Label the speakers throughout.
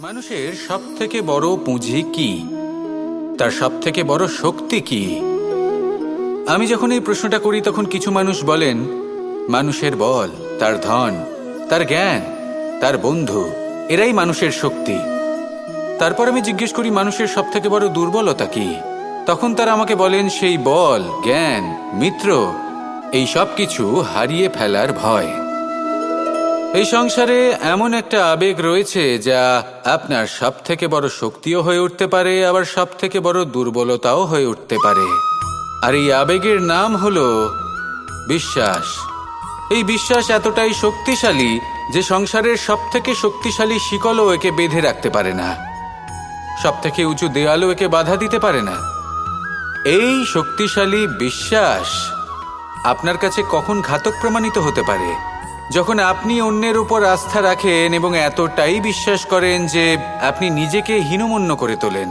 Speaker 1: মানুষের সব থেকে বড় পুঁজি কি? তার সব থেকে বড় শক্তি কি? আমি যখন এই প্রশ্নটা করি, তখন কিছু মানুষ বলেন, মানুষের বল, তার ধন, তার জ্ঞান, তার বন্ধু, এরাই মানুষের শক্তি। তারপর আমি জিজ্ঞেস করি, মানুষের সব থেকে বড় দুর্বলতা কি? তখন তারা আমাকে বলেন, সেই বল, জ্ঞান, মিত্র, এই সব কিছু হারিয়ে ফেলার ভয়। এই সংসারে এমন একটা আবেগ রয়েছে যা আপনার সব থেকে বড় শক্তিও হয়ে উঠতে পারে, আবার সব থেকে বড় দুর্বলতাও হয়ে উঠতে পারে। আর এই আবেগের নাম হলো বিশ্বাস। এই বিশ্বাস এতটাই শক্তিশালী যে সংসারের সব থেকে শক্তিশালী শিকলও একে বেঁধে রাখতে পারে না। সব থেকে উঁচু দেয়ালও একে বাধা দিতে পারে না। এই শক্তিশালী বিশ্বাস আপনার কাছে কখন ঘাতক প্রমাণিত হতে পারে? যখন আপনি অন্যের উপর আস্থা রাখেন এবং এতটাই বিশ্বাস করেন যে আপনি নিজেকে হীনমন্য করে তোলেন,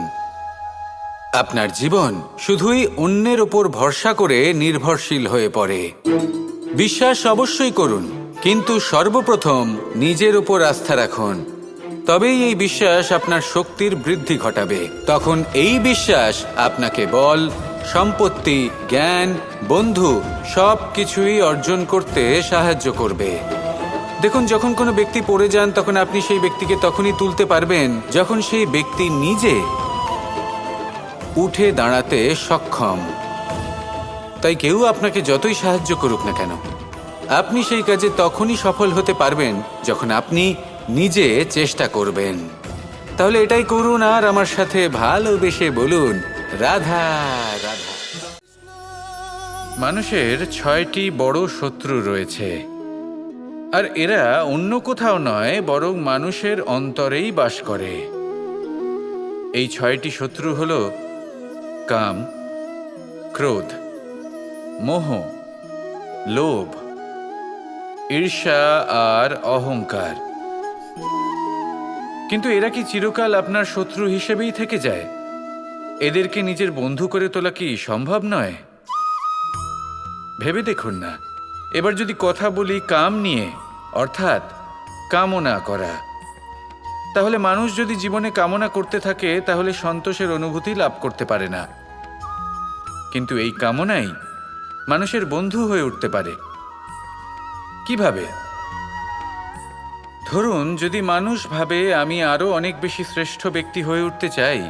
Speaker 1: আপনার জীবন শুধুই অন্যের ওপর ভরসা করে নির্ভরশীল হয়ে পড়ে। বিশ্বাস অবশ্যই করুন, কিন্তু সর্বপ্রথম নিজের উপর আস্থা রাখুন। তবেই এই বিশ্বাস আপনার শক্তির বৃদ্ধি ঘটাবে। তখন এই বিশ্বাস আপনাকে বল সম্পত্তি, জ্ঞান, বন্ধু সব কিছুই অর্জন করতে সাহায্য করবে। দেখুন, যখন কোনো ব্যক্তি পড়ে যান, তখন আপনি সেই ব্যক্তিকে তখনই তুলতে পারবেন যখন সেই ব্যক্তি নিজে উঠে দাঁড়াতে সক্ষম। তাই কেউ আপনাকে যতই সাহায্য করুক না কেন, আপনি সেই কাজে তখনই সফল হতে পারবেন যখন আপনি নিজে চেষ্টা করবেন। তাহলে এটাই করুন আর আমার সাথে ভালোবেসে বলুন। রাধা রাধা। মানুষের ছয়টি বড় শত্রু রয়েছে। আর এরা অন্য কোথাও নয়, বরং মানুষের অন্তরেই বাস করে। এই ছয়টি শত্রু হল কাম, ক্রোধ, মোহ, লোভ, ঈর্ষা আর অহংকার। কিন্তু এরা কি চিরকাল আপনার শত্রু হিসেবেই থেকে যায়? এদেরকে নিজের বন্ধু করে তোলা কি সম্ভব নয়? ভেবে দেখুন না। এবার যদি কথা বলি কাম নিয়ে, অর্থাৎ কামনা করা। তাহলে মানুষ যদি জীবনে কামনা করতে থাকে, তাহলে সন্তোষের অনুভূতি লাভ করতে পারে না। কিন্তু এই কামনাই মানুষের বন্ধু হয়ে উঠতে পারে। কীভাবে? ধরুন, যদি মানুষ ভাবে আমি আরও অনেক বেশি শ্রেষ্ঠ ব্যক্তি হয়ে উঠতে চাই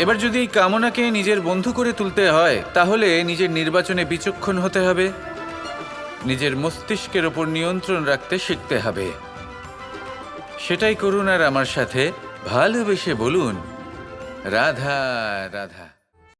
Speaker 1: এবার যদি এই কামনাকে নিজের বন্ধু করে তুলতে হয়, তাহলে নিজের নির্বাচনে বিচক্ষণ হতে হবে। নিজের মস্তিষ্কের ওপর নিয়ন্ত্রণ রাখতে শিখতে হবে। সেটাই করুন আর আমার সাথে। ভালোবেসে বলুন, রাধা রাধা।